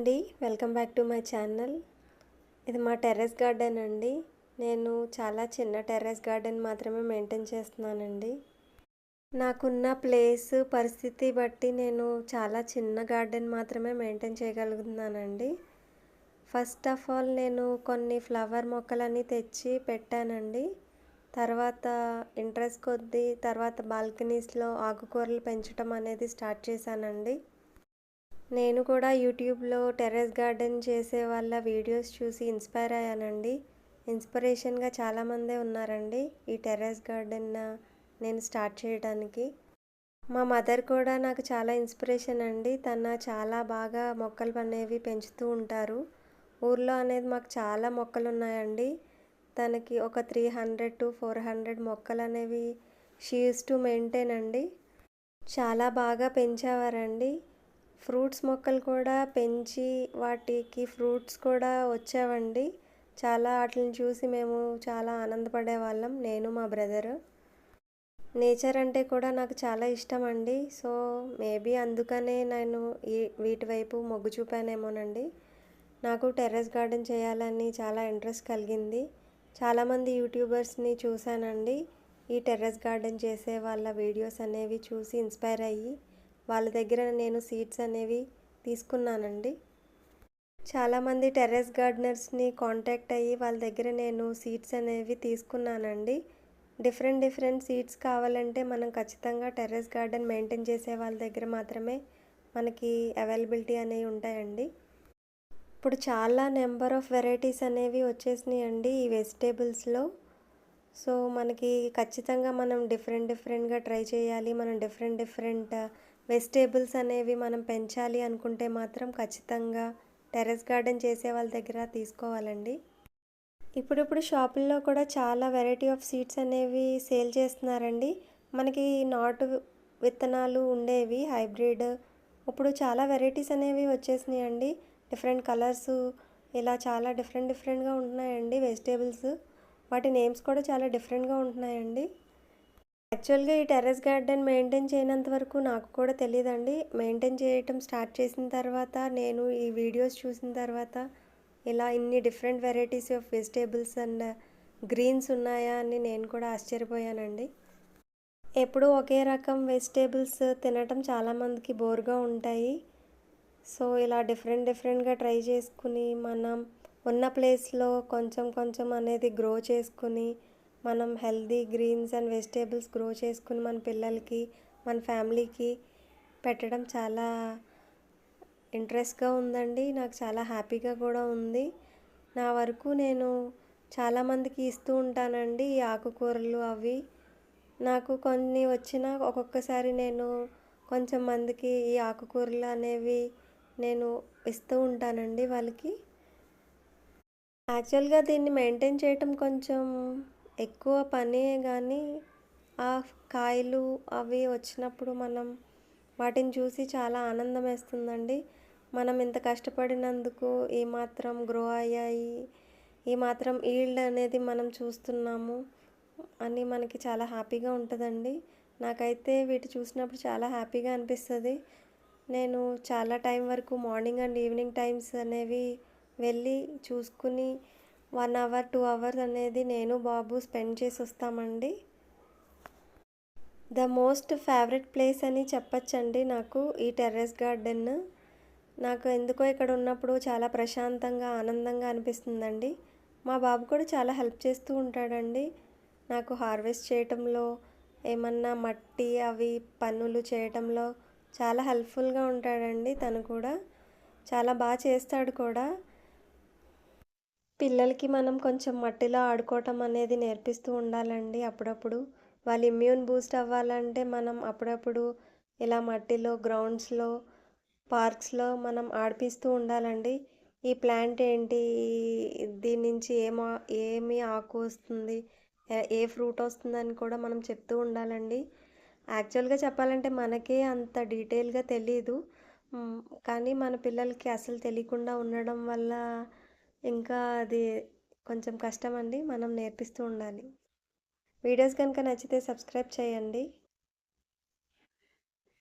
అండి. Welcome back to my channel. ఇది మా టెర్రస్ గార్డెన్ అండి. నేను చాలా చిన్న టెర్రస్ గార్డెన్ మాత్రమే మెయింటైన్ చేస్తున్నానండి. నాకున్న ప్లేస్ పరిస్థితి బట్టి నేను చాలా చిన్న గార్డెన్ మాత్రమే మెయింటైన్ చేయగలుగుతున్నానండి. ఫస్ట్ ఆఫ్ ఆల్ నేను కొన్ని ఫ్లవర్ మొక్కలని తెచ్చి పెట్టానండి. తర్వాత ఇంట్రెస్ట్ కొద్దీ తర్వాత బాల్కనీస్లో ఆకుకూరలు పెంచడం అనేది స్టార్ట్ చేశానండి. నేను కూడా యూట్యూబ్లో టెర్రస్ గార్డెన్ చేసే వాళ్ళ వీడియోస్ చూసి ఇన్స్పైర్ అయ్యానండి. ఇన్స్పిరేషన్గా చాలామందే ఉన్నారండి ఈ టెర్రస్ గార్డెన్ నేను స్టార్ట్ చేయడానికి. మా మదర్ కూడా నాకు చాలా ఇన్స్పిరేషన్ అండి. తన చాలా బాగా మొక్కలు అనేవి పెంచుతూ ఉంటారు. ఊర్లో అనేది మాకు చాలా మొక్కలు ఉన్నాయండి. తనకి ఒక three hundred to four hundred మొక్కలు అనేవి షీస్ టు మెయింటైన్ అండి. చాలా బాగా పెంచేవారండి. ఫ్రూట్స్ మొక్కలు కూడా పెంచి వాటికి ఫ్రూట్స్ కూడా వచ్చావండి. చాలా వాటిని చూసి మేము చాలా ఆనందపడే వాళ్ళం నేను మా బ్రదర్. నేచర్ అంటే కూడా నాకు చాలా ఇష్టం అండి సో మేబీ అందుకనే నేను ఈ వీటి వైపు మొగ్గు చూపానేమోనండి. నాకు టెర్రస్ గార్డెన్ చేయాలని చాలా ఇంట్రెస్ట్ కలిగింది. చాలామంది యూట్యూబర్స్ని చూశానండి. ఈ టెర్రస్ గార్డెన్ చేసే వాళ్ళ వీడియోస్ అనేవి చూసి ఇన్స్పైర్ అయ్యి వాళ్ళ దగ్గర నేను సీడ్స్ అనేవి తీసుకున్నానండి. చాలామంది టెర్రస్ గార్డెనర్స్ని కాంటాక్ట్ అయ్యి వాళ్ళ దగ్గర నేను సీడ్స్ అనేవి తీసుకున్నానండి. డిఫరెంట్ డిఫరెంట్ సీడ్స్ కావాలంటే మనం ఖచ్చితంగా టెర్రస్ గార్డెన్ మెయింటైన్ చేసే వాళ్ళ దగ్గర మాత్రమే మనకి అవైలబిలిటీ అనేవి ఉంటాయండి. ఇప్పుడు చాలా నెంబర్ ఆఫ్ వెరైటీస్ అనేవి వచ్చేసినాయి అండి ఈ వెజిటేబుల్స్లో. సో మనకి ఖచ్చితంగా మనం డిఫరెంట్ డిఫరెంట్గా ట్రై చేయాలి. మనం డిఫరెంట్ డిఫరెంట్ వెజిటేబుల్స్ అనేవి మనం పెంచాలి అనుకుంటే మాత్రం ఖచ్చితంగా టెర్రస్ గార్డెన్ చేసే వాళ్ళ దగ్గర తీసుకోవాలండి. ఇప్పుడిప్పుడు షాపుల్లో కూడా చాలా వెరైటీ ఆఫ్ సీడ్స్ అనేవి సేల్ చేస్తున్నారండి. మనకి నాటు విత్తనాలు ఉండేవి హైబ్రిడ్. ఇప్పుడు చాలా వెరైటీస్ అనేవి వచ్చేసినాయి అండి డిఫరెంట్ కలర్స్ ఇలా చాలా డిఫరెంట్ డిఫరెంట్గా ఉంటున్నాయండి వెజిటేబుల్స్. వాటి నేమ్స్ కూడా చాలా డిఫరెంట్గా ఉంటున్నాయండి. యాక్చువల్గా ఈ టెర్రస్ గార్డెన్ మెయింటైన్ చేయనంత వరకు నాకు కూడా తెలియదండి మెయింటైన్ చేయటం స్టార్ట్ చేసిన తర్వాత నేను ఈ వీడియోస్ చూసిన తర్వాత ఇలా ఇన్ని different varieties of vegetables and greens ఉన్నాయా అని నేను కూడా ఆశ్చర్యపోయానండి. ఎప్పుడూ ఒకే రకం వెజిటేబుల్స్ తినటం చాలామందికి బోర్గా ఉంటాయి. సో ఇలా డిఫరెంట్ డిఫరెంట్గా ట్రై చేసుకుని మనం ఉన్న ప్లేస్లో కొంచెం కొంచెం అనేది గ్రో చేసుకుని మనం healthy greens and vegetables grow చేసుకుని మన పిల్లలకి మన ఫ్యామిలీకి పెట్టడం చాలా ఇంట్రెస్ట్గా ఉందండి. నాకు చాలా హ్యాపీగా కూడా ఉంది. నా వరకు నేను చాలామందికి ఇస్తూ ఉంటానండి ఈ ఆకుకూరలు అవి. నాకు కొన్ని వచ్చిన ఒక్కొక్కసారి నేను కొంచెం మందికి ఈ ఆకుకూరలు అనేవి నేను ఇస్తూ ఉంటానండి వాళ్ళకి. యాక్చువల్గా దీన్ని మెయింటైన్ చేయటం కొంచెం ఎక్కువ పనే కానీ ఆ కాయలు అవి వచ్చినప్పుడు మనం వాటిని చూసి చాలా ఆనందం వేస్తుందండి మనం ఇంత కష్టపడినందుకు ఏమాత్రం గ్రో అయ్యాయి ఏమాత్రం ఈల్డ్ అనేది మనం చూస్తున్నాము అని మనకి చాలా హ్యాపీగా ఉంటుందండి. నాకైతే వీటి చూసినప్పుడు చాలా హ్యాపీగా అనిపిస్తుంది. నేను చాలా టైం వరకు మార్నింగ్ అండ్ ఈవినింగ్ టైమ్స్ అనేవి వెళ్ళి చూసుకుని వన్ అవర్ టూ అవర్స్ అనేది నేను బాబు స్పెండ్ చేసి వస్తామండి. ద మోస్ట్ ఫేవరెట్ ప్లేస్ అని చెప్పచ్చండి నాకు ఈ టెర్రస్ గార్డెన్. నాకు ఎందుకో ఇక్కడ ఉన్నప్పుడు చాలా ప్రశాంతంగా ఆనందంగా అనిపిస్తుందండి. మా బాబు కూడా చాలా హెల్ప్ చేస్తూ ఉంటాడండి. నాకు హార్వెస్ట్ చేయటంలో ఏమన్నా మట్టి అవి పనులు చేయటంలో చాలా హెల్ప్ఫుల్గా ఉంటాడండి తను కూడా. చాలా బాగా చేస్తాడు కూడా. పిల్లలకి మనం కొంచెం మట్టిలో ఆడుకోవటం అనేది నేర్పిస్తూ ఉండాలండి అప్పుడప్పుడు. వాళ్ళు ఇమ్యూన్ బూస్ట్ అవ్వాలంటే మనం అప్పుడప్పుడు ఇలా మట్టిలో గ్రౌండ్స్లో పార్క్స్లో మనం ఆడిపిస్తూ ఉండాలండి. ఈ ప్లాంట్ ఏంటి? దీని నుంచి ఏమో ఏమి ఆకు వస్తుంది? ఏ ఫ్రూట్ వస్తుందని కూడా మనం చెప్తూ ఉండాలండి. యాక్చువల్గా చెప్పాలంటే మనకే అంత డీటెయిల్గా తెలీదు. కానీ మన పిల్లలకి అసలు తెలియకుండా ఉండడం వల్ల ఇంకా అది కొంచెం కష్టం అండి మనం నేర్పిస్తూ ఉండాలి. వీడియోస్ కనుక నచ్చితే సబ్స్క్రైబ్ చేయండి.